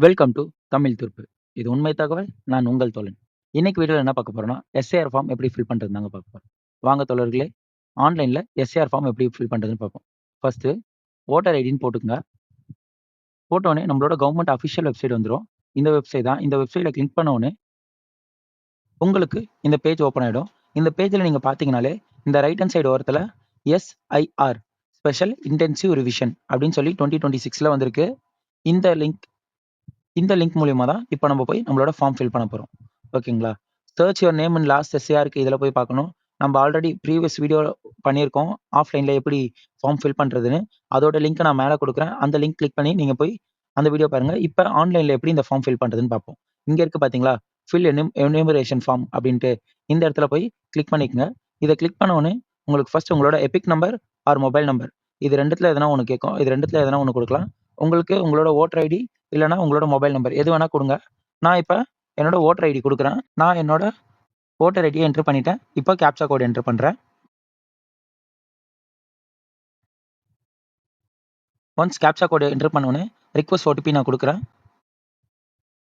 Welcome to Tamil திருப்பு இது உண்மை தகவல். நான் உங்கள் தோழன். இன்னைக்கு வீடியோவில் என்ன பார்க்க போறோம்னா, எஸ்ஏஆர் ஃபார்ம் எப்படி ஃபில் பண்ணுறது நாங்கள் பார்க்க போறோம். வாங்க தோழர்களே, ஆன்லைனில் எஸ்ஏஆர் ஃபார்ம் எப்படி ஃபில் பண்ணுறதுன்னு பார்ப்போம். ஃபஸ்ட்டு வோட்டர் ஐடின்னு போட்டுக்கோங்க போட்டோடனே நம்மளோட கவர்மெண்ட் அஃபிஷியல் வெப்சைட் வந்துடும் இந்த வெப்சைட் தான். இந்த வெப்சைட்டில் கிளிக் பண்ண உடனே உங்களுக்கு இந்த பேஜ் ஓப்பன் ஆகிடும் இந்த பேஜில் நீங்கள் பார்த்தீங்கனாலே, இந்த ரைட் ஹேண்ட் சைடு ஓரத்தில் எஸ்ஐஆர் ஸ்பெஷல் இன்டென்சிவ் ரிவிஷன் அப்படின்னு சொல்லி 2026ல வந்திருக்கு. இந்த லிங்க் இந்த லிங்க் மூலியமா தான் இப்போ நம்ம போய் நம்மளோட ஃபார்ம் ஃபில் பண்ண போகிறோம் ஓகேங்களா? Search your name in last SIR இருக்குது இதில் போய் பார்க்கணும். நம்ம ஆல்ரெடி ப்ரீவியஸ் வீடியோ பண்ணியிருக்கோம். ஆஃப்லைனில் எப்படி ஃபார்ம் ஃபில் பண்ணுறதுன்னு அதோட லிங்க்கை நான் மேலே கொடுக்குறேன் அந்த லிங்க் கிளிக் பண்ணி நீங்கள் போய் அந்த வீடியோ பாருங்கள் இப்போ ஆன்லைனில் எப்படி இந்த ஃபார்ம் ஃபில் பண்ணுறதுன்னு பார்ப்போம். இங்கே இருக்குது பார்த்தீங்களா? ஃபில் எனும் எனுமரேஷன் ஃபார்ம் அப்படின்ட்டு இந்த இடத்துல போய் கிளிக் பண்ணிக்கங்க. இதை கிளிக் பண்ண உடனே உங்களுக்கு ஃபர்ஸ்ட் உங்களோட EPIC number or mobile number இது ரெண்டுத்தில் எதனா ஒன்று கேட்கும். இது ரெண்டுத்தில் எதனா ஒன்று கொடுக்கலாம் உங்களுக்கு உங்களோட ஓட்டர் ஐடி இல்லைன்னா உங்களோட மொபைல் நம்பர் எது வேணால் கொடுங்க. நான் இப்போ என்னோட ஓட்டர் ஐடி கொடுக்குறேன். நான் என்னோட ஓட்டர் ஐடியை என்ட்ரு பண்ணிட்டேன். இப்போ கேப்சா கோட் என்ட்ரு பண்ணுறேன் ஒன்ஸ் கேப்சா கோட் என்ட்ரு பண்ண உடனே ரிக்வெஸ்ட் ஓடிபி நான் கொடுக்குறேன்.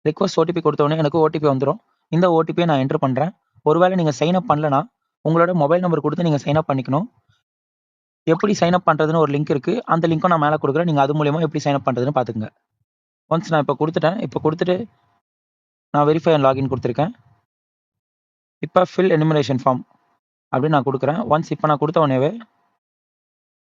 ரிக்வெஸ்ட் ஓடிபி குடுத்த எனக்கு ஓடிபி வந்துடும் இந்த ஓடிபியை நான் என்ட்ரு பண்ணுறேன் ஒருவேளை நீங்கள் சைன் அப் பண்ணலனா, உங்களோட மொபைல் நம்பர் கொடுத்து நீங்கள் சைன் அப் பண்ணிக்கணும். எப்படி சைன் அப் பண்ணுறதுன்னு ஒரு லிங்க் இருக்குது அந்த லிங்க்கும் நான் மேலே கொடுக்குறேன். நீங்கள் அது மூலியமாக எப்படி சைன் அப் பண்ணுறதுன்னு பார்த்துக்கங்க. ஒன்ஸ் நான் இப்போ கொடுத்துட்டேன் இப்போ கொடுத்துட்டு நான் வெரிஃபை அண்ட் லாகின் கொடுத்துருக்கேன் இப்போ ஃபில் எனிமினேஷன் ஃபார்ம் அப்படின்னு நான் கொடுக்குறேன் ஒன்ஸ் இப்போ நான் கொடுத்த உடனேவே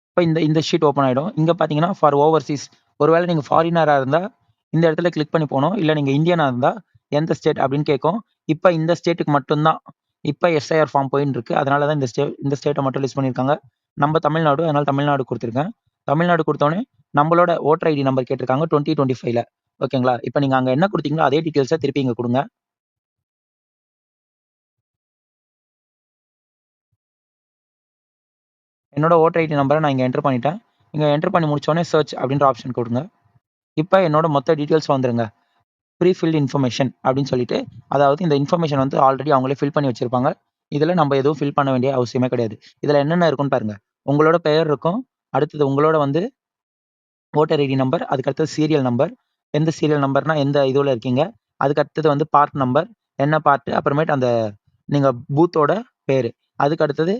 இப்போ இந்த இந்த ஷீட் ஓப்பன் ஆகிடும் இங்கே பார்த்தீங்கன்னா ஃபார் ஓவர்சீஸ் ஒருவேளை நீங்கள் ஃபாரினராக இருந்தால் இந்த இடத்துல கிளிக் பண்ணி போகணும் இல்லை நீங்கள் இந்தியனாக இருந்தால் எந்த ஸ்டேட் அப்படின்னு கேட்கும். இப்போ இந்த ஸ்டேட்டுக்கு மட்டும்தான் இப்போ எஸ்ஐஆர் ஃபார்ம் போயின்னு இருக்கு. அதனால தான் இந்த ஸ்டே இந்த ஸ்டேட்டை மட்டும் லிஸ்ட் பண்ணியிருக்காங்க. நம்ம தமிழ்நாடு அதனால் தமிழ்நாடு கொடுத்துருக்கேன் தமிழ்நாடு கொடுத்தோடனே நம்மளோட ஓட்டர் ஐடி நம்பர் கேட்டிருக்காங்க 2025ல. ஓகேங்களா? இப்போ நீங்கள் அங்கே என்ன கொடுத்தீங்களோ அதே டீட்டெயில்ஸை திருப்பி இங்கே கொடுங்க என்னோட ஓட்டர் ஐடி நம்பரை நான் இங்கே என்டர் பண்ணிட்டேன். இங்கே என்டர் பண்ணி முடிச்சோடனே சர்ச் அப்படின்ற ஆப்ஷன் கொடுங்க இப்போ என்னோட மொத்த டீட்டெயில்ஸ் வந்துருங்க. ப்ரீஃபில்டு இன்ஃபர்மேஷன் அப்படின்னு சொல்லிட்டு, அதாவது இந்த இன்ஃபர்மேஷன் வந்து ஆல்ரெடி அவங்களே ஃபில் பண்ணி வச்சிருப்பாங்க. இதில் நம்ம எதுவும் ஃபில் பண்ண வேண்டிய அவசியமே கிடையாது. இதில் என்னென்ன இருக்குன்னு பாருங்கள் உங்களோட பெயர் இருக்கும். அடுத்தது உங்களோட வந்து ஓட்டர் ஐடி நம்பர், அதுக்கு அடுத்தது சீரியல் நம்பர், எந்த சீரியல் நம்பர்னா எந்த இதுவில் இருக்கீங்க. அதுக்கு அடுத்தது வந்து பார்ட் நம்பர், என்ன பார்ட்டு அப்புறமேட்டு அந்த நீங்கள் பூத்தோட பேர் அதுக்கு அடுத்தது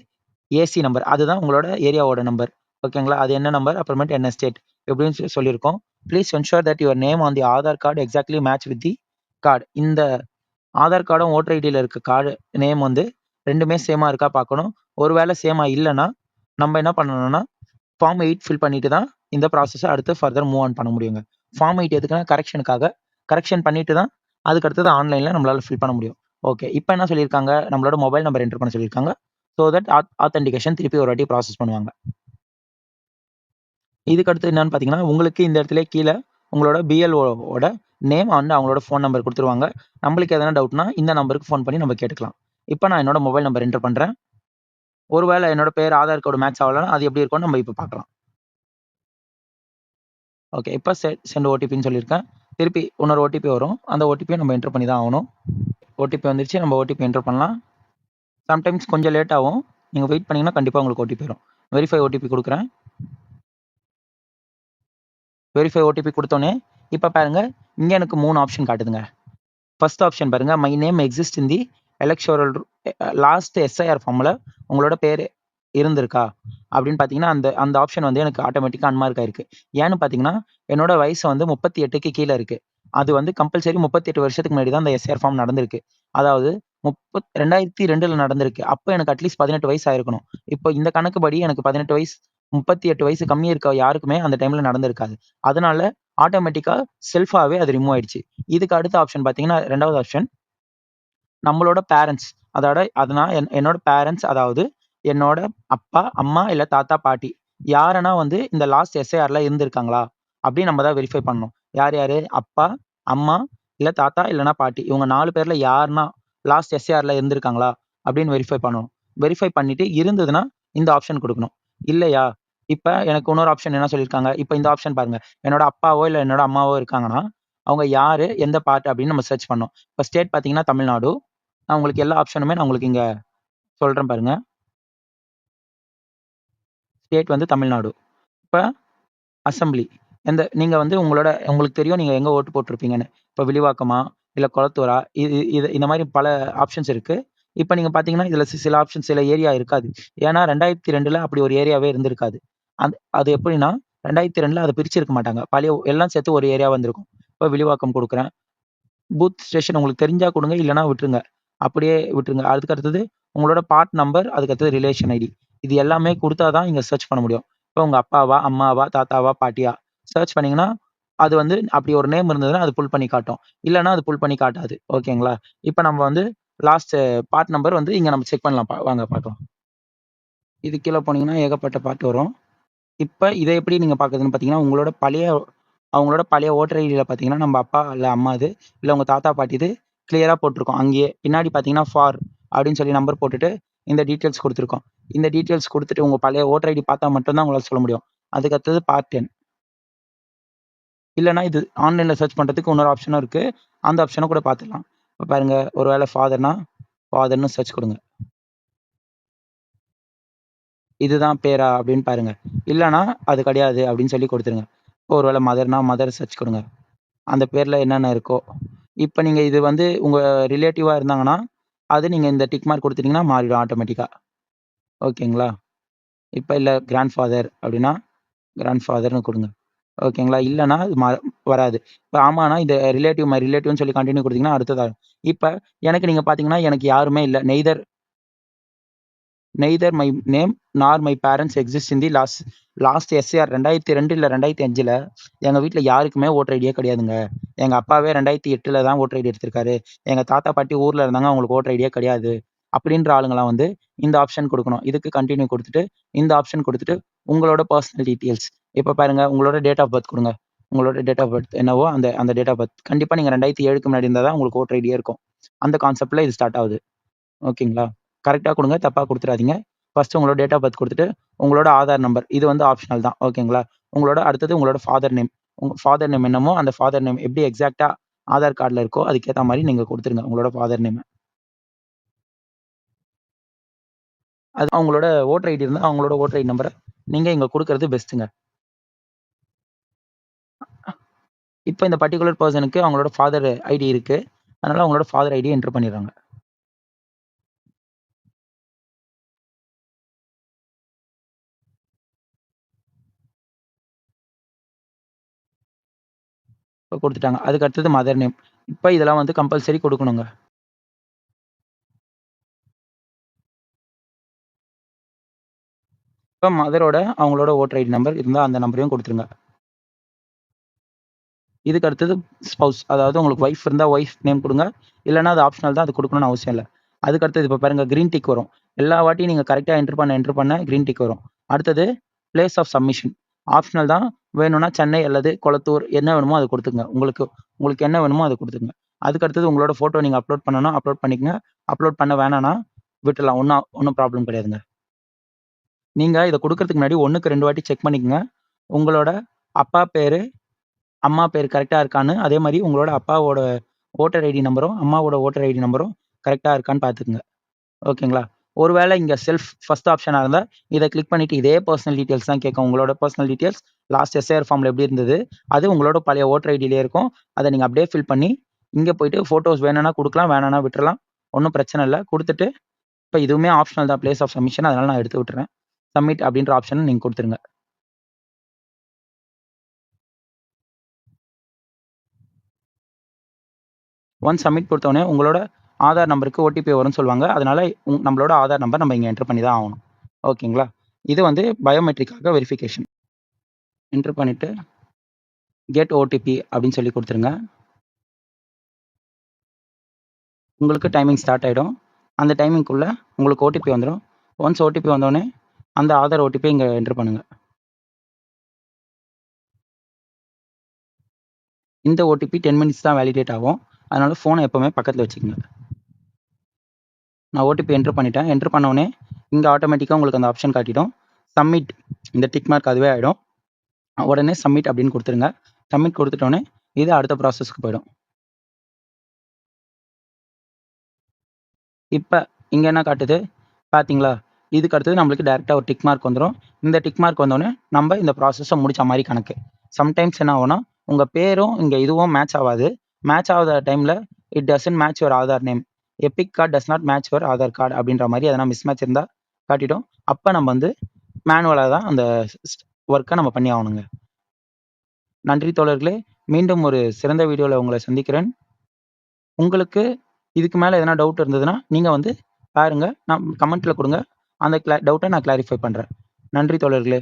ஏசி நம்பர். அதுதான் உங்களோட ஏரியாவோட நம்பர். ஓகேங்களா? அது என்ன நம்பர், அப்புறமேட்டு என்ன ஸ்டேட் எப்படின்னு சொல்லி சொல்லியிருக்கோம். Please ensure that your name on the Aadhaar card exactly match with the card இந்த ஆதார் கார்டும், ஓட்டர் ஐடியில் இருக்க கார்டு நேம் வந்து ரெண்டுமே சேமாக இருக்கா பார்க்கணும். ஒருவேளை சேமாக இல்லைன்னா நம்ம என்ன பண்ணணும்னா, ஃபார்ம் எயிட் ஃபில் பண்ணிட்டு தான் இந்த ப்ராசஸை அடுத்து ஃபர்தர் மூவ் ஆன் பண்ண முடியுங்க. ஃபார்ம் 8 எதுக்குன்னா கரெக்ஷனுக்காக. கரெக்ஷன் பண்ணிட்டு தான் அதுக்கு அடுத்தது ஆன்லைனில் நம்மளால் ஃபில் பண்ண முடியும். ஓகே. இப்போ என்ன சொல்லியிருக்காங்க, நம்மளோட மொபைல் நம்பர் என்டர் பண்ண சொல்லியிருக்காங்க. ஸோ தட் ஆத் ஆத்தென்டிகேஷன் திருப்பி ஒரு வாட்டி ப்ராசஸ் பண்ணுவாங்க. இதுக்கு அடுத்து என்னன்னு பார்த்தீங்கன்னா, உங்களுக்கு இந்த இடத்துல கீழே உங்களோட பிஎல்ஓட நேம் அண்ட் அவங்களோட ஃபோன் நம்பர் கொடுத்துருவாங்க நம்மளுக்கு எதனா டவுட்னா இந்த நம்பருக்கு ஃபோன் பண்ணி நம்ம கேட்டுக்கலாம். இப்போ நான் என்னோட மொபைல் நம்பர் என்டர் பண்ணுறேன் ஒருவேளை என்னோட பேர் ஆதார் கார்டு மேட்ச் ஆகலன்னா, அது எப்படி இருக்கும்னு நம்ம இப்போ பார்க்கலாம். ஓகே. இப்போ செ சென்ட் ஓடிபின்னு சொல்லியிருக்கேன். திருப்பி இன்னொரு ஓடிபி வரும். அந்த ஓடிபியை நம்ம என்டர் பண்ணி தான் ஆகணும். ஓடிபி வந்துருச்சு. நம்ம ஓடிபி என்டர் பண்ணலாம். சம்டைம்ஸ் கொஞ்சம் லேட் ஆகும். நீங்கள் வெயிட் பண்ணீங்கன்னா கண்டிப்பாக உங்களுக்கு ஓடிபி வரும். வெரிஃபை ஓடிபி கொடுக்குறேன் வெரிஃபை ஓடிபி கொடுத்தோன்னே இப்போ பாருங்க, இங்கே எனக்கு மூணு ஆப்ஷன் காட்டுதுங்க. ஃபர்ஸ்ட் ஆப்ஷன் பாருங்க, my name exist in the electoral last SIR ஃபார்மில் உங்களோட பேர் இருந்திருக்கா? அப்படின்னு பார்த்தீங்கன்னா, அந்த அந்த ஆப்ஷன் வந்து எனக்கு ஆட்டோமேட்டிக்காக அன்மார்க் ஆயிருக்கு. ஏன்னு பார்த்தீங்கன்னா, என்னோட வயசு வந்து முப்பத்தி எட்டுக்கு கீழே இருக்குது அது வந்து கம்பல்சரி 38 வருஷத்துக்கு முன்னாடி தான் அந்த எஸ்ஆர் ஃபார்ம் நடந்திருக்கு. அதாவது முப்பத் 2002ல நடந்திருக்கு. அப்போ எனக்கு அட்லீஸ்ட் 18 வயசு ஆயிருக்கணும். இப்போ இந்த கணக்குப்படி எனக்கு 18 வயசு 38 வயசு கம்மியாக இருக்க யாருக்குமே அந்த டைமில் நடந்திருக்காது. அதனால ஆட்டோமேட்டிக்காக செல்ஃபாகவே அது ரிமூவ் ஆயிடுச்சு. இதுக்கு அடுத்த ஆப்ஷன் பார்த்தீங்கன்னா, ரெண்டாவது ஆப்ஷன் நம்மளோட பேரண்ட்ஸ் அதோட அதனால் என் என்னோட பேரண்ட்ஸ் அதாவது என்னோட அப்பா, அம்மா இல்லை தாத்தா, பாட்டி யாருன்னா வந்து இந்த லாஸ்ட் எஸ்ஐஆர்ல இருந்திருக்காங்களா? அப்படின்னு நம்ம தான் வெரிஃபை பண்ணணும். யார் யார் அப்பா, அம்மா, இல்லை தாத்தா, இல்லைன்னா பாட்டி. இவங்க நாலு பேர்ல யாருன்னா லாஸ்ட் எஸ்ஐஆர்ல இருந்திருக்காங்களா? அப்படின்னு வெரிஃபை பண்ணணும். வெரிஃபை பண்ணிட்டு இருந்ததுன்னா இந்த ஆப்ஷன் கொடுக்கணும் இல்லையா, இப்போ எனக்கு இன்னொரு ஆப்ஷன் என்ன சொல்லியிருக்காங்க, இப்போ இந்த ஆப்ஷன் பாருங்க. என்னோட அப்பாவோ இல்லை என்னோட அம்மாவோ இருக்காங்கன்னா, அவங்க யார் எந்த பாட்டு அப்படின்னு நம்ம சர்ச் பண்ணோம் இப்போ ஸ்டேட் பார்த்தீங்கன்னா தமிழ்நாடு. நான் உங்களுக்கு எல்லா ஆப்ஷனுமே நான் உங்களுக்கு இங்கே சொல்கிறேன் பாருங்கள் ஸ்டேட் வந்து தமிழ்நாடு. இப்போ அசெம்பிளி எந்த நீங்கள் வந்து உங்களோட உங்களுக்கு தெரியும் நீங்கள் எங்கே ஓட்டு போட்டிருப்பீங்கன்னு. இப்போ விழிவாக்கமா இல்லை குளத்தூரா இது இது இந்த மாதிரி பல ஆப்ஷன்ஸ் இருக்குது இப்போ நீங்கள் பார்த்தீங்கன்னா, இதில் சில ஆப்ஷன்ஸ் சில ஏரியா இருக்காது. ஏன்னா 2002ல அப்படி ஒரு ஏரியாவே இருந்திருக்காது. அந் அது எப்படின்னா ரெண்டாயிரத்தி ரெண்டில் அதை பிரிச்சிருக்க மாட்டாங்க. பழைய எல்லாம் சேர்த்து ஒரு ஏரியா வந்திருக்கும் இப்போ விழிவாக்கம் கொடுக்குறேன் பூத் ஸ்டேஷன் உங்களுக்கு தெரிஞ்சால் கொடுங்க இல்லைனா விட்டுருங்க. அப்படியே விட்டுருங்க. அதுக்கு அடுத்தது உங்களோட பார்ட் நம்பர், அதுக்கு அடுத்தது ரிலேஷன் ஐடி. இது எல்லாமே கொடுத்தா தான் இங்க சர்ச் பண்ண முடியும். இப்போ உங்க அப்பாவா, அம்மாவா, தாத்தாவா, பாட்டியா சர்ச் பண்ணீங்கன்னா, அது வந்து அப்படி ஒரு நேம் இருந்ததுன்னா, அது புல் பண்ணி காட்டும். இல்லைன்னா அது புல் பண்ணி காட்டாது. ஓகேங்களா? இப்ப நம்ம வந்து லாஸ்ட் பார்ட் நம்பர் வந்து இங்க நம்ம செக் பண்ணலாம். பா வாங்க பார்க்கலாம். இது கீழே போனீங்கன்னா, ஏகப்பட்ட பார்ட் வரும். இப்போ இதை எப்படி நீங்க பார்க்குறதுன்னு பார்த்தீங்கன்னா, உங்களோட பழைய அவங்களோட பழைய ஓட்டர் ஐடியில் பார்த்தீங்கன்னா, நம்ம அப்பா இல்லை அம்மா இது இல்லை உங்க தாத்தா பாட்டி இது கிளியரா போட்டிருக்கோம் அங்கேயே பின்னாடி பார்த்தீங்கன்னா, ஃபார் அப்படின்னு சொல்லி நம்பர் போட்டுட்டு, இந்த டீட்டெயில்ஸ் கொடுத்துருக்கோம். இந்த டீட்டெயில்ஸ் கொடுத்துட்டு உங்கள் பழைய ஓட்டர் ஐடி பார்த்தா மட்டும்தான் உங்களால் சொல்ல முடியும். அதுக்கு அடுத்தது பார்ட் டென் இல்லைனா இது ஆன்லைனில் சர்ச் பண்ணுறதுக்கு இன்னொரு ஆப்ஷனும் இருக்குது அந்த ஆப்ஷனை கூட பார்த்துக்கலாம் இப்போ பாருங்க, ஒரு வேளை ஃபாதர்னா, ஃபாதர்னு சர்ச் கொடுங்க. இதுதான் பேரா அப்படின்னு பாருங்க. இல்லைன்னா அது கிடையாது அப்படின்னு சொல்லி கொடுத்துருங்க. இப்போ ஒரு வேளை மதர்னா, மதர் சர்ச் கொடுங்க. அந்த பேரில் என்னென்ன இருக்கோ. இப்போ நீங்கள் இது வந்து உங்கள் ரிலேட்டிவாக இருந்தாங்கன்னா, அது நீங்கள் இந்த டிக் மார்க் குடுத்துட்டீங்கன்னா மாறிடும் ஆட்டோமேட்டிக்காக ஓகேங்களா? இப்போ இல்லை கிராண்ட் ஃபாதர் அப்படின்னா, கிராண்ட் ஃபாதர்னு கொடுங்க ஓகேங்களா? இல்லைனா அது ம வராது. இப்போ ஆமாண்ணா இந்த ரிலேட்டிவ் மை ரிலேட்டிவ்னு சொல்லி கண்டினியூ கொடுத்தீங்கன்னா அடுத்ததாக இப்போ எனக்கு நீங்கள் பார்த்தீங்கன்னா, எனக்கு யாருமே இல்லை neither neither my name nor my parents exist in the last last SAR 2002 இல்ல 2005ல எங்க வீட்ல யாருக்குமே ஓட்டர் ஐடியே கிடையாதுங்க. எங்கள் அப்பாவே 2008ல தான் ஓட்டர் ஐடி எடுத்திருக்காரு. எங்கள் தாத்தா, பாட்டி ஊரில் இருந்தாங்க. அவங்களுக்கு ஓட்டர் ஐடியே கிடையாது. அப்படின்ற ஆளுங்களாம் வந்து இந்த ஆப்ஷன் கொடுக்கணும் இதுக்கு கண்டினியூ கொடுத்துட்டு இந்த ஆப்ஷன் கொடுத்துட்டு உங்களோட பர்சனல் டீட்டெயில்ஸ். இப்போ பாருங்க, உங்களோட டேட் ஆஃப் பர்த் கொடுங்க உங்களோட டேட் ஆஃப் பர்த் என்னவோ அந்த அந்த டேட் ஆஃப் பர்த். கண்டிப்பா நீங்க 2007க்கு முன்னாடி இருந்தால் தான் உங்களுக்கு ஓட்டர் ஐடியே இருக்கும். அந்த கான்செப்டில் இது ஸ்டார்ட் ஆகுது. ஓகேங்களா? கரெக்டாக கொடுங்க தப்பாக கொடுத்துடாதீங்க ஃபர்ஸ்ட் உங்களோட டேட் ஆஃப் பர்த் கொடுத்துட்டு உங்களோட ஆதார் நம்பர். இது வந்து ஆப்ஷனல் தான். ஓகேங்களா? உங்களோட அடுத்தது உங்களோட ஃபாதர் நேம். உங்கள் ஃபாதர் நேம் என்னமோ, அந்த ஃபாதர் நேம் எப்படி எக்ஸாக்டாக ஆதார் கார்டில் இருக்கோ, அதுக்கேற்ற மாதிரி நீங்கள் கொடுத்துருங்க உங்களோட ஃபாதர் நேம் அது அவங்களோட ஓட்டர் ஐடி இருந்தால் அவங்களோட ஓட்டர் ஐடி நம்பரை நீங்கள் இங்கே கொடுக்கறது பெஸ்ட்டுங்க. இப்போ இந்த பர்ட்டிகுலர் பர்சனுக்கு அவங்களோட ஃபாதர் ஐடி இருக்குது அதனால் அவங்களோட ஃபாதர் ஐடியை என்ட்ரு பண்ணிடுறாங்க. இப்போ கொடுத்துட்டாங்க அதுக்கு அடுத்தது மதர் நேம். இப்போ இதெல்லாம் வந்து கம்பல்சரி கொடுக்கணுங்க இப்போ மதரோட அவங்களோட ஓட்டர் ஐடி நம்பர் இருந்தால் அந்த நம்பரையும் கொடுத்துருங்க இதுக்கு அடுத்தது ஸ்பவுஸ். அதாவது உங்களுக்கு ஒய்ஃப் இருந்தா ஒய்ஃப் நேம் கொடுங்க இல்லன்னா அது ஆப்ஷனல் தான். அது கொடுக்கணும்னு அவசியம் இல்ல. அதுக்கு அடுத்தது இப்போ பாருங்க கிரீன் டிக் வரும். எல்லா வாட்டியும் நீங்கள் கரெக்டாக என்டர் பண்ண என்டர் பண்ண கிரீன் டிக் வரும். அடுத்தது பிளேஸ் ஆஃப் சப்மிஷன். ஆப்ஷனல் தான். வேணும்னா சென்னை அல்லது கொளத்தூர் என்ன வேணுமோ அதை கொடுத்துங்க உங்களுக்கு உங்களுக்கு என்ன வேணுமோ அதை கொடுத்துங்க அதுக்கு அடுத்தது உங்களோட ஃபோட்டோ நீங்கள் அப்லோட் பண்ணணும்னா அப்லோட் பண்ணிக்கங்க. அப்லோட் பண்ண வேணாம்னா விட்டுடலாம் ஒன்றும் ஒன்றும் ப்ராப்ளம் கிடையாதுங்க. நீங்கள் இதை கொடுக்கறதுக்கு முன்னாடி 1க்கு 2 வாட்டி செக் பண்ணிக்கங்க. உங்களோட அப்பா பேர் அம்மா பேர் கரெக்டாக இருக்கான்னு, அதே மாதிரி உங்களோட அப்பாவோட ஓட்டர் ஐடி நம்பரும், அம்மாவோட ஓட்டர் ஐடி நம்பரும் கரெக்டாக இருக்கான்னு பார்த்துக்குங்க ஓகேங்களா? ஒருவேளை இங்கே செல்ஃப் ஃபஸ்ட் ஆப்ஷனாக இருந்தால் இதை கிளிக் பண்ணிவிட்டு இதே பர்சனல் டீட்டெயில்ஸ் தான் கேட்கும். உங்களோட பர்சனல் டீட்டெயில்ஸ் லாஸ்ட் எஸ்ஏஆர் ஃபார்மில் எப்படி இருந்தது, அது உங்களோட பழைய ஓட்டர் ஐடியிலே இருக்கும். அதை நீங்கள் அப்படியே ஃபில் பண்ணி, இங்கே போயிட்டு ஃபோட்டோஸ் வேணும்னா கொடுக்கலாம் வேணும்னா விட்டுறலாம். ஒன்றும் பிரச்சனை இல்லை கொடுத்துட்டு இப்போ இதுவுமே ஆப்ஷனல் தான். Place of submission. அதனால் நான் எடுத்து விட்டுறேன். சப்மிட் அப்படின்ற ஆப்ஷன் நீங்கள் கொடுத்துருங்க ஒன் சப்மிட் கொடுத்தோடனே உங்களோட ஆதார் நம்பருக்கு ஓடிபி வரும்னு சொல்லுவாங்க. அதனால உங் நம்மளோட ஆதார் நம்பர் நம்ம இங்கே என்டர் பண்ணி தான் ஆகணும். ஓகேங்களா? இது வந்து பயோமெட்ரிக்காக வெரிஃபிகேஷன். என்டர் பண்ணிவிட்டு கெட் ஓடிபி அப்படின்னு சொல்லி கொடுத்துருங்க உங்களுக்கு டைமிங் ஸ்டார்ட் ஆகிடும் அந்த டைமிங்க்குள்ளே உங்களுக்கு ஓடிபி வந்துடும் ஒன்ஸ் ஓடிபி வந்தோடனே அந்த ஆதார் ஓடிபி இங்கே என்டர் பண்ணுங்கள் இந்த ஓடிபி 10 மினிட்ஸ் தான் வேலிடேட் ஆகும். அதனால் ஃபோனை எப்போவுமே பக்கத்தில் வச்சுக்கோங்க நான் ஓடிபி என்ட்ரு பண்ணிட்டேன். என்ட்ரு பண்ண உடனே, ஆட்டோமேட்டிக்காக உங்களுக்கு அந்த ஆப்ஷன் காட்டிடும். சப்மிட் இந்த டிக் மார்க் அதுவே ஆகிடும் உடனே சப்மிட் அப்படின்னு கொடுத்துருங்க சப்மிட் கொடுத்துட்டோன்னே இது அடுத்த ப்ராசஸ்க்கு போயிடும். இப்போ இங்கே என்ன காட்டுது? பார்த்தீங்களா? இதுக்கு அடுத்தது நம்மளுக்கு டேரெக்டாக ஒரு டிக் மார்க் வந்துடும் இந்த டிக் மார்க் வந்தோடனே நம்ம இந்த ப்ராசஸை முடித்த மாதிரி கணக்கு. சம்டைம்ஸ் என்ன ஆகும்னா உங்கள் பேரும் இங்கே இதுவும் மேட்ச் ஆகாது மேட்ச் ஆகாத டைமில் it doesn't match your Aadhaar name EPIC card does not match your Aadhaar card அப்படின்ற மாதிரி எதனா மிஸ் மேட்ச் இருந்தால் காட்டிட்டோம். அப்போ நம்ம வந்து மேனுவலாக தான் அந்த ஒர்க்கை நம்ம பண்ணி ஆகணுங்க. நன்றி தோழர்களே. மீண்டும் ஒரு சிறந்த வீடியோவில் உங்களை சந்திக்கிறேன். உங்களுக்கு இதுக்கு மேலே எதனா டவுட் இருந்ததுன்னா நீங்கள் வந்து பாருங்கள் நான் கமெண்ட்டில் கொடுங்க. அந்த கிளா டவுட்டை நான் கிளாரிஃபை பண்ணுறேன் நன்றி தோழர்களே.